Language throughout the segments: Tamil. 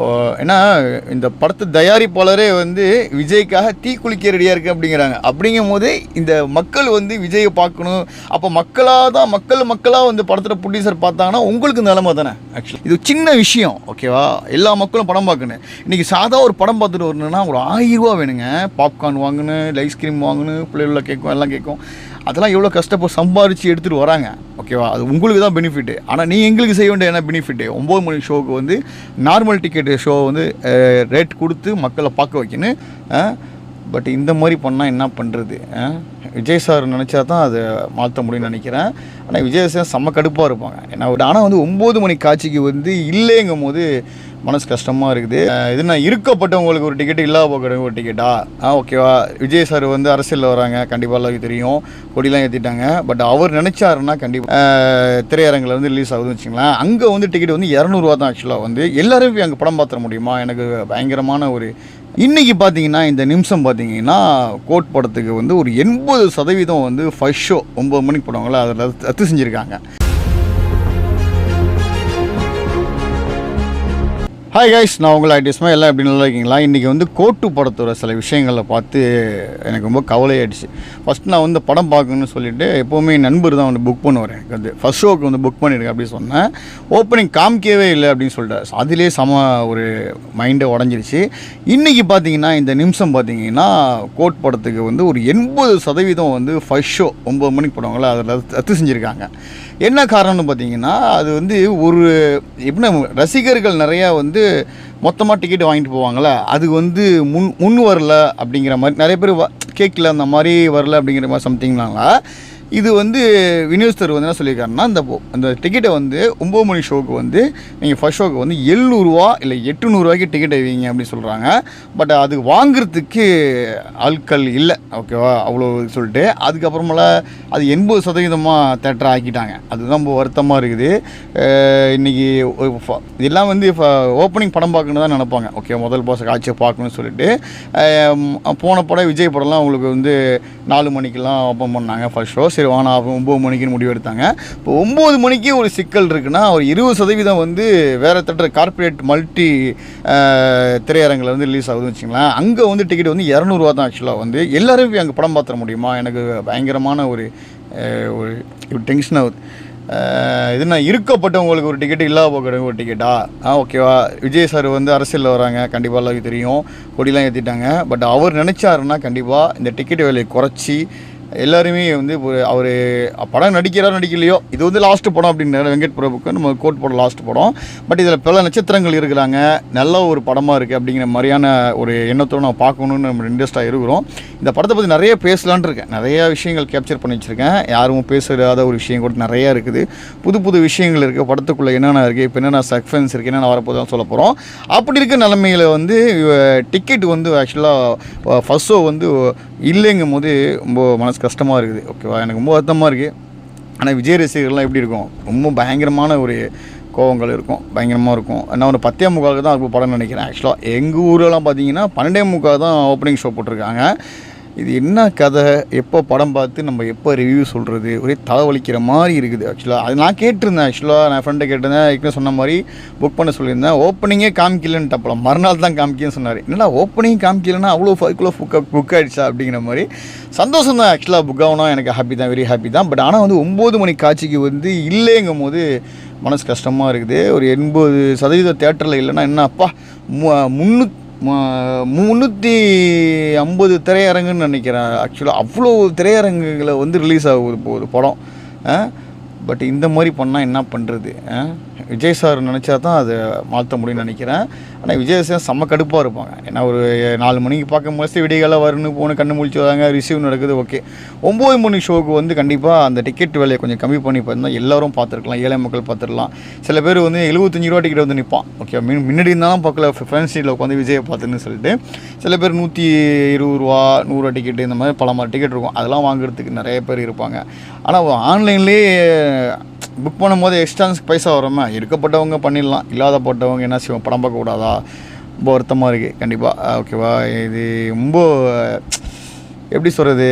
or ஏன்னா இந்த படத்து தயாரிப்பாளரே வந்து விஜய்க்காக தீ குளிக்க ரெடியாக இருக்கு அப்படிங்கிறாங்க. அப்படிங்கும் போது இந்த மக்கள் வந்து விஜயை பார்க்கணும். அப்போ மக்களாக தான் மக்கள் மக்களாக வந்து படத்தில் ப்ரொடியூசர் பார்த்தாங்கன்னா உங்களுக்கு நிலமை தானே ஆக்சுவலி இது சின்ன விஷயம் ஓகேவா எல்லா மக்களும் படம் பார்க்கணும். இன்றைக்கி சாதா ஒரு படம் பார்த்துட்டு வரணும்னா ஒரு ஆயிரம் ரூபா வேணுங்க. பாப்கார்ன் வாங்கணும் ஐஸ்கிரீம் வாங்கணும் பிள்ளைகள கேட்கும் எல்லாம் கேட்கும். அதெல்லாம் எவ்வளோ கஷ்டப்பட்டு சம்பாரித்து எடுத்துகிட்டு வராங்க ஓகேவா அது உங்களுக்கு தான் பெனிஃபிட்டு ஆனால் நீ எங்களுக்கு செய்ய வேண்டிய என்ன பெனிஃபிட்டு ஒம்பது மணி ஷோவுக்கு வந்து நார்மல் டிக்கெட் ஷோ வந்து ரேட் கொடுத்து மக்களை பார்க்க வைக்கணும். பட் இந்த மாதிரி பண்ணால் என்ன பண்ணுறது விஜய் சார் நினச்சா தான் அதை மாற்ற முடியும்னு நினைக்கிறேன். ஆனால் விஜய் சார் செம்ம கடுப்பாக இருப்பாங்க. ஏன்னா ஆனால் வந்து ஒம்பது மணி காட்சிக்கு வந்து இல்லைங்கும் போது மனசு கஷ்டமாக இருக்குது. இது நான் இருக்கப்பட்டவங்களுக்கு ஒரு டிக்கெட் இல்லாத போக்கிற ஒரு டிக்கெட்டா ஆ ஓகேவா விஜய் சார் வந்து அரசியலில் வராங்க கண்டிப்பாக எல்லாருக்கும் தெரியும். கொடிலாம் ஏற்றிட்டாங்க பட் அவர் நினச்சாருன்னா கண்டிப்பாக திரையரங்கில் வந்து ரிலீஸ் ஆகுதுன்னு வச்சுங்களேன் அங்கே வந்து டிக்கெட் வந்து இரநூறுவா தான் ஆக்சுவலாக வந்து. எல்லாரும் போய் அங்கே படம் பார்த்துட முடியுமா? எனக்கு பயங்கரமான ஒரு இன்றைக்கி பார்த்தீங்கன்னா இந்த நிமிஷம் பார்த்தீங்கன்னா கோட் படத்துக்கு வந்து ஒரு எண்பது சதவீதம் வந்து ஃபர்ஸ்ட் ஷோ ஒம்பது மணிக்கு போடுவாங்களே அதில் ரத்து செஞ்சுருக்காங்க. ஹாய் கைஸ் நான் உங்களை ஐடிஸ்மா எல்லாம் எப்படி நல்லா இருக்கீங்களா? இன்றைக்கி வந்து கோட்டு படத்தோட சில விஷயங்களை பார்த்து எனக்கு ரொம்ப கவலையாயிடுச்சு. ஃபஸ்ட் நான் வந்து படம் பார்க்கணும்னு சொல்லிட்டு எப்போவுமே நண்பர் தான் வந்து புக் பண்ணுவார் எனக்கு வந்து. ஃபஸ்ட் ஷோக்கு வந்து புக் பண்ணியிருக்கேன் அப்படின்னு சொன்னேன். ஓப்பனிங் காமிக்கவே இல்லை அப்படின்னு சொல்லிட்டு அதிலே சம ஒரு மைண்டை உடஞ்சிருச்சு. இன்றைக்கி பார்த்தீங்கன்னா இந்த நிமிஷம் பார்த்தீங்கன்னா கோட் படத்துக்கு வந்து ஒரு எண்பது சதவீதம் வந்து ஃபஸ்ட் ஷோ ஒம்பது மணிக்கு போடுவாங்களே அதில் ரத்து செஞ்சுருக்காங்க. என்ன காரணம்னு பார்த்தீங்கன்னா அது வந்து ஒரு எப்படின்னா ரசிகர்கள் நிறையா வந்து மொத்தமாக டிக்கெட் வாங்கிட்டு போவாங்களே அது வந்து முன் முன் வரல அப்படிங்கிற மாதிரி நிறைய பேர் வ- கேட்கல அந்த மாதிரி வரல அப்படிங்கிற மாதிரி சம்திங்னால இது வந்து விநியோகஸ்தர் வந்து என்ன சொல்லியிருக்காருன்னா இந்த அந்த டிக்கெட்டை வந்து ஒம்பது மணி ஷோக்கு வந்து நீங்கள் ஃபஸ்ட் ஷோக்கு வந்து எழுநூறுவா இல்லை எட்டுநூறுவாய்க்கு டிக்கெட் வைங்க அப்படின்னு சொல்கிறாங்க பட் அது வாங்குறதுக்கு ஆட்கள் இல்லை. ஓகேவா அவ்வளோ சொல்லிட்டு அதுக்கப்புறமேல அது எண்பது சதவீதமாக தேட்டர் ஆக்கிட்டாங்க. அதுதான் ரொம்ப வருத்தமாக இருக்குது. இன்றைக்கி இதெல்லாம் வந்து ஓப்பனிங் படம் பார்க்கணும் தான் நினப்பாங்க. ஓகே முதல் பாச காட்சியை பார்க்கணும்னு சொல்லிட்டு போன படம் விஜய் படம்லாம் உங்களுக்கு வந்து நாலு மணிக்கெல்லாம் ஓப்பன் பண்ணாங்க ஃபஸ்ட் ஷோ சரி வானா ஒம்பது மணிக்குன்னு முடிவு எடுத்தாங்க இப்போ ஒம்பது மணிக்கு ஒரு சிக்கல் இருக்குன்னா ஒரு இருபது சதவீதம் வந்து வேறு தேட்டர் கார்ப்பரேட் மல்டி திரையரங்கில் வந்து ரிலீஸ் ஆகுதுன்னு வச்சுங்களேன் அங்கே வந்து டிக்கெட் வந்து இரநூறுவா தான் ஆக்சுவலாக வந்து. எல்லோரும் போய் அங்கே படம் பார்த்துட முடியுமா? எனக்கு பயங்கரமான ஒரு ஒரு டென்ஷன் ஆகுது. இதுனா இது நான் இருக்கப்பட்டவங்களுக்கு ஒரு டிக்கெட் இல்லாத போக்கிற ஒரு டிக்கெட்டா ஆ? ஓகேவா விஜய் சார் வந்து அரசியலில் வராங்க. கண்டிப்பாக எல்லாருக்கும் தெரியும். கொடிலாம் ஏற்றிட்டாங்க பட் அவர் நினச்சாருன்னா கண்டிப்பாக இந்த டிக்கெட் விலையை குறைச்சி எல்லாருமே வந்து அவர் படம் நடிக்கிறாரோ நடிக்கலையோ இது வந்து லாஸ்ட் படம் அப்படின்னு வெங்கட் பிரபுக்கு. நம்ம கோட் போட லாஸ்ட் படம். பட் இதில் பல நட்சத்திரங்கள் இருக்கிறாங்க. நல்ல ஒரு படமாக இருக்குது அப்படிங்கிற மாதிரியான ஒரு எண்ணத்தோடு நான் பார்க்கணுன்னு நம்ம இன்ட்ரெஸ்ட்டாக இருக்கிறோம். இந்த படத்தை பற்றி நிறைய பேசலான் இருக்கேன். நிறைய விஷயங்கள் கேப்சர் பண்ணி வச்சுருக்கேன். யாரும் பேசாத ஒரு விஷயம் கூட நிறையா இருக்குது. புது புது விஷயங்கள் இருக்குது படத்துக்குள்ளே என்னென்ன இருக்குது இப்போ என்னென்ன சக்ஃபென்ஸ் இருக்குது என்னென்ன வரப்போதான் சொல்ல போகிறோம் அப்படி இருக்க நிலமையில் வந்து டிக்கெட் வந்து ஆக்சுவலாக ஃபஸ்ட் ஷோ வந்து இல்லைங்கும் போது ரொம்ப மனசு கஷ்டமாக இருக்குது. ஓகேவா? எனக்கு ரொம்ப வருத்தமாக இருக்குது ஆனால் விஜய் ரசிகர்கள்லாம் எப்படி இருக்கும்? ரொம்ப பயங்கரமான ஒரு கோவங்கள் இருக்கும். பயங்கரமாக இருக்கும். நான் ஒரு பத்தே முக்காலுக்கு தான் அது படம் நினைக்கிறேன். ஆக்சுவலாக எங்கள் ஊரெல்லாம் பார்த்தீங்கன்னா பன்னெண்டே முக்கால் தான் ஓப்பனிங் ஷோ போட்டிருக்காங்க. இது என்ன கதை? எப்போ படம் பார்த்து நம்ம எப்போ ரிவ்யூ சொல்கிறது ஒரே தலைவலிக்கிற மாதிரி இருக்குது ஆக்சுவலாக அது நான் கேட்டிருந்தேன் ஆக்சுவலாக நான் ஃப்ரெண்டை கேட்டிருந்தேன் ஏற்கனவே சொன்ன மாதிரி புக் பண்ண சொல்லியிருந்தேன். ஓப்பனிங்கே காமிக்கலன்ட்டு அப்பலாம் மறுநாள் தான் காமிக்கன்னு சொன்னார். என்னடா ஓப்பனிங் காமிக்கலன்னா அவ்வளோ ஃபர்க்குள்ள புக் புக் ஆகிடுச்சா அப்படிங்கிற மாதிரி. சந்தோஷம் தான் ஆக்சுவலாக புக் ஆகணும் எனக்கு ஹாப்பி தான் வெரி ஹாப்பி தான். பட் ஆனால் வந்து ஒம்பது மணி காட்சிக்கு வந்து இல்லைங்கும் போது மனசு கஷ்டமாக இருக்குது. ஒரு எண்பது சதவீத தேட்டரில் இல்லைன்னா என்ன அப்பா முன்னூற்றி முந்நூற்றி ஐம்பது திரையரங்குன்னு நினைக்கிறேன். ஆக்சுவலாக அவ்வளோ திரையரங்குகளை வந்து ரிலீஸ் ஆகுது போகுது படம். பட் இந்த மாதிரி பண்ணால் என்ன பண்ணுறது விஜய் சார் நினச்சா தான் அதை மாற்ற முடியும்னு நினைக்கிறேன். ஆனால் விஜய் சார் செம்ம கடுப்பாக இருப்பாங்க. ஏன்னா ஒரு நாலு மணிக்கு பார்க்க முடிச்சு விடியகாலம் வருன்னு போன கண்ணு முழிச்சு வராங்க ரிசீவ் நடக்குது ஓகே ஒம்பது மணி ஷோக்கு வந்து கண்டிப்பாக அந்த டிக்கெட் விலையை கொஞ்சம் கம்மி பண்ணி பார்த்தா எல்லாரும் பார்த்துருக்கலாம் ஏழை மக்கள் பார்த்துருக்கலாம். சில பேர் வந்து எழுபத்தஞ்சு ரூபா டிக்கெட் வந்து நிற்பான் ஓகே மின் முன்னாடி இருந்தாலும் பார்க்கல ஃப்ரெண்ட்ஸ் சீட்டில் உட்காந்து விஜயை பார்த்துன்னு சொல்லிட்டு. சில பேர் நூற்றி இருபது ரூபா நூறுரூவா டிக்கெட்டு இந்த மாதிரி பல மாதிரி டிக்கெட் இருக்கும். அதெல்லாம் வாங்குறதுக்கு நிறைய பேர் இருப்பாங்க. ஆனால் ஆன்லைன்லேயே புக் பண்ணும்போது எக்ஸ்ட்ரான்ஸ் பைசா வருமா இருக்கப்பட்டவங்க பண்ணிடலாம். இல்லாதப்பட்டவங்க என்ன செய்வோம்? படம் பார்க்கக்கூடாதா ரொம்ப வருத்தமாக இருக்குது கண்டிப்பாக ஓகேவா இது ரொம்ப எப்படி சொல்கிறது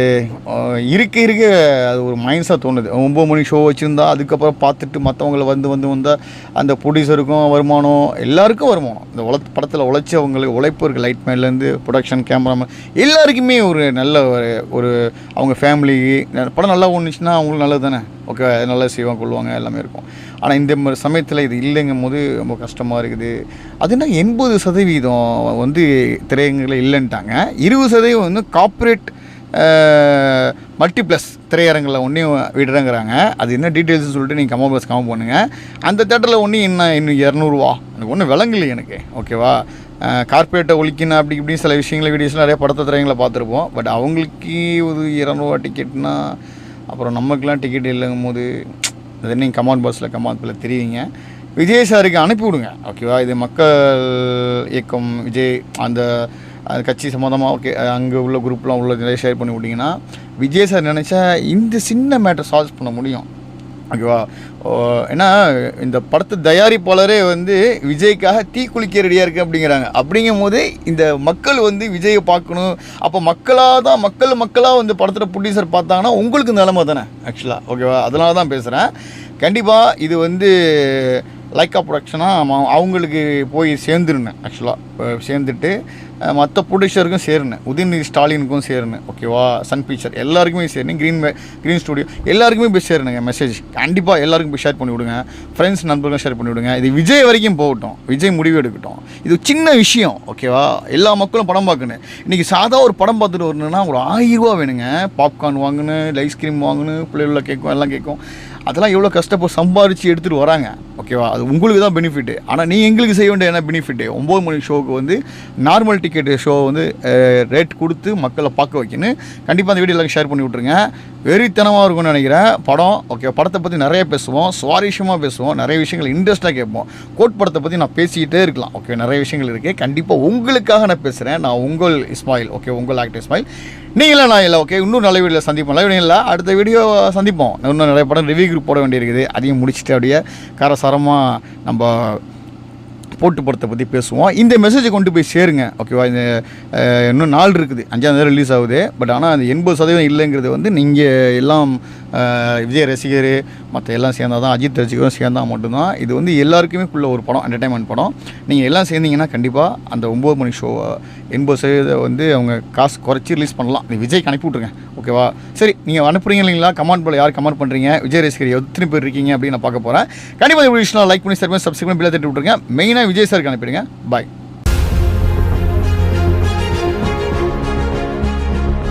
இருக்க இருக்க. அது ஒரு மைண்ட்ஸாக தோணுது. ஒம்பது மணி ஷோ வச்சுருந்தா அதுக்கப்புறம் பார்த்துட்டு மற்றவங்கள வந்து வந்து வந்தால் அந்த ப்ரொடியூசருக்கும் வருமானம் எல்லாருக்கும் வருமானம். இந்த உழ படத்தில் உழைச்சவங்களுக்கு உழைப்பு இருக்குது லைட் மேன்லேருந்து ப்ரொடக்ஷன் கேமராமேன் எல்லாருக்குமே ஒரு நல்ல ஒரு ஒரு அவங்க ஃபேமிலி படம் நல்லா ஒன்றுச்சுன்னா அவங்களுக்கு நல்லது தானே? ஓகே நல்லா செய்வாங்க கொள்வாங்க எல்லாமே இருக்கும். ஆனால் இந்த மாதிரி சமயத்தில் இது இல்லைங்கும் போது ரொம்ப கஷ்டமாக இருக்குது. அதுனா எண்பது சதவீதம் வந்து திரையங்களில் இல்லைன்ட்டாங்க. இருபது சதவீதம் வந்து கார்ப்பரேட் மல்டிப்ளஸ் திரையரங்கில் ஒன்றையும் விடுறேங்கிறாங்க. அது என்ன டீட்டெயில்ஸ்னு சொல்லிட்டு நீங்கள் கமெண்ட் பஸ் கமெண்ட் பண்ணுங்கள் அந்த தேட்டரில் ஒன்றும் இன்னும் இன்னும் இரநூறுவா எனக்கு ஒன்றும் விளங்கலை எனக்கு. ஓகேவா கார்ப்பரேட்டை ஒழிக்கணும் அப்படி இப்படி சில விஷயங்களை வீடியோஸ்லாம் நிறைய படத்தை திரையங்களை பார்த்துருப்போம். பட் அவங்களுக்கு ஒரு இரநூறுவா டிக்கெட்னா அப்புறம் நமக்குலாம் டிக்கெட் இல்லைங்கும் போது அது நீங்கள் கமாண்ட் பாக்ஸில் கமெண்ட் பாக்ஸில் தெரிவிங்க. விஜய் சாருக்கு அனுப்பி விடுங்க ஓகேவா இது மக்கள் இயக்கம் விஜய் அந்த கட்சி சம்மந்தமாக ஓகே அங்கே உள்ள குரூப்லாம் உள்ள நிறைய ஷேர் பண்ணி விட்டிங்கன்னா விஜய் சார் நினச்சா இந்த சின்ன மேட்டர் சால்வ் பண்ண முடியும். ஓகேவா ஓ, ஏன்னா இந்த படத்து தயாரிப்பாளரே வந்து விஜய்க்காக தீ குளிக்க ரெடியாக இருக்குது அப்படிங்கிறாங்க. அப்படிங்கும் போது இந்த மக்கள் வந்து விஜயை பார்க்கணும். அப்போ மக்களாக தான் மக்கள் மக்களாக வந்து படத்தில் ப்ரொடியூசர் பார்த்தாங்கன்னா உங்களுக்கு நிலமை தானே ஆக்சுவலாக ஓகேவா அதனால தான் பேசுகிறேன் கண்டிப்பாக இது வந்து லைக்கா ப்ரொடக்ஷனாக அவங்களுக்கு போய் சேர்ந்துருந்தேன் ஆக்சுவலாக சேர்ந்துட்டு மற்ற ப்ரொடியூசருக்கும் சேருனேன். உதயநிதி ஸ்டாலினுக்கும் சேருனேன். ஓகேவா சன் பிக்சர் எல்லாருக்குமே சேருனேன். க்ரீன் க்ரீன் ஸ்டுடியோ எல்லாருக்குமே போய் சேருனுங்க மெசேஜ் கண்டிப்பாக எல்லாருக்கும் போய் ஷேர் பண்ணி விடுங்க ஃப்ரெண்ட்ஸ் நண்பர்களும் ஷேர் பண்ணி விடுங்க இது விஜய் வரைக்கும் போகட்டும். விஜய் முடிவு எடுக்கட்டும். இது சின்ன விஷயம். ஓகேவா எல்லா மக்களும் படம் பார்க்கணும். இன்றைக்கி சாதா ஒரு படம் பார்த்துட்டு வரணுன்னா ஒரு ஆயிரம் ரூபா வேணுங்க. பாப்கார்ன் வாங்கணும் ஐஸ்கிரீம் வாங்கணும் பிள்ளைகள கேட்கும் எல்லாம் கேட்கும். அதெல்லாம் எவ்வளோ கஷ்டப்பட்டு சம்பாரித்து எடுத்துகிட்டு வராங்க. ஓகேவா அது உங்களுக்கு தான் பெனிஃபிட்டு ஆனால் நீ எங்களுக்கு செய்ய வேண்டிய என்ன பெனிஃபிட்டு ஒம்பது மணி ஷோவுக்கு வந்து நார்மல் டிக்கெட் ஷோ வந்து ரேட் கொடுத்து மக்களை பார்க்க வைக்கணும். கண்டிப்பாக அந்த வீடியோ எல்லாரும் ஷேர் பண்ணி விட்ருங்க வெறித்தனமாக இருக்கும்னு நினைக்கிறேன். படம் ஓகே படத்தை பற்றி நிறைய பேசுவோம் சுவாரஸ்யமாக பேசுவோம் நிறைய விஷயங்கள் இன்ட்ரெஸ்ட்டாக கேட்போம். கோட் படத்தை பற்றி நான் பேசிக்கிட்டே இருக்கலாம். ஓகே நிறைய விஷயங்கள் இருக்குது கண்டிப்பாக உங்களுக்காக நான் பேசுகிறேன் நான் உங்கள் இஸ்மாயில் ஓகே உங்கள் ஆக்டர் இஸ்மாயில். நீங்களும் நான் இல்லை ஓகே இன்னும் நல்ல வீடியோவில் சந்திப்போம். நல்ல வீடியோ இல்லை அடுத்த வீடியோ சந்திப்போம். இன்னும் நிறைய படம் ரிவ்யூ குரூப் போட வேண்டியிருக்குது. அதையும் முடிச்சுட்டு அப்படியே காரசாரமாக நம்ம போட்டு படத்தை பற்றி பேசுவோம். இந்த மெசேஜை கொண்டு போய் சேருங்க. ஓகேவா இந்த இன்னும் நாள் இருக்குது. அஞ்சாம் தேதி ரிலீஸ் ஆகுது. பட் ஆனால் அது எண்பது சதவீதம் இல்லைங்கிறது வந்து நீங்கள் எல்லாம் விஜய் ரசிகர் மற்ற எல்லாம் சேர்ந்தால் தான் அஜித் ரசிகரும் சேர்ந்தால் மட்டும்தான் இது வந்து எல்லாருக்குமே உள்ள ஒரு படம் என்டர்டைன்மெண்ட் படம். நீங்கள் எல்லாம் சேர்ந்தீங்கன்னா கண்டிப்பாக அந்த ஒம்பது மணி ஷோ எண்பது சதவீத வந்து அவங்க காசு குறைச்சி ரிலீஸ் பண்ணலாம். நீ விஜய்க்கு அனுப்பி விட்ருங்க ஓகேவா சரி நீங்கள் அனுப்புறீங்க இல்லைங்களா? கமெண்ட் போல் யார் கமெண்ட் பண்ணுறீங்க விஜய் ரசிகர் எத்தனை பேர் இருக்கீங்க அப்படின்னு நான் பார்க்க போகிறேன் கண்டிப்பாக விஷயம் லைக் பண்ணி சர்வீஸ் சப்ஸ்கிரைப் பண்ணி பிள்ளை தட்டி விட்ருங்க மெயினாக விஜய் சாருக்கு அனுப்பிடுங்க. பாய்